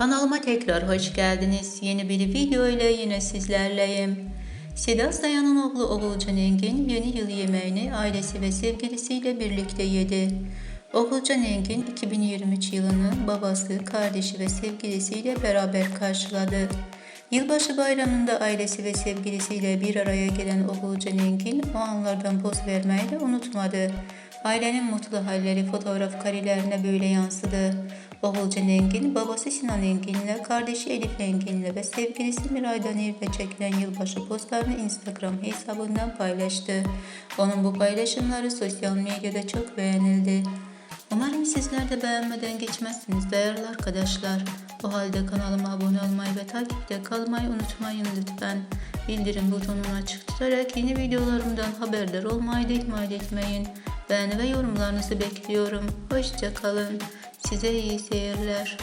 Kanalıma tekrar hoş geldiniz. Yeni bir video ile yine sizlerleyim. Seda Sayan'ın oğlu Oğulcan Engin yeni yıl yemeğini ailesi ve sevgilisiyle birlikte yedi. Oğulcan Engin 2023 yılını babası, kardeşi ve sevgilisiyle beraber karşıladı. Yılbaşı bayramında ailesi ve sevgilisiyle bir araya gelen Oğulcan Engin o anlardan poz vermeyi de unutmadı. Ailenin mutlu halleri fotoğraf karelerine böyle yansıdı. Oğulcan Engin, babası Sinan Engin'le, kardeşi Elif Engin'le ve sevgilisi Miray Danir'le çekilen yılbaşı postlarını Instagram hesabından paylaştı. Onun bu paylaşımları sosyal medyada çok beğenildi. Umarım sizler de beğenmeden geçmezsiniz değerli arkadaşlar. O halde kanalıma abone olmayı ve takipte kalmayı unutmayın lütfen. Bildirim butonunu açık tutarak yeni videolarımdan haberdar olmayı da ihmal etmeyin. Beğeni ve yorumlarınızı bekliyorum. Hoşça kalın. Size iyi seyirler.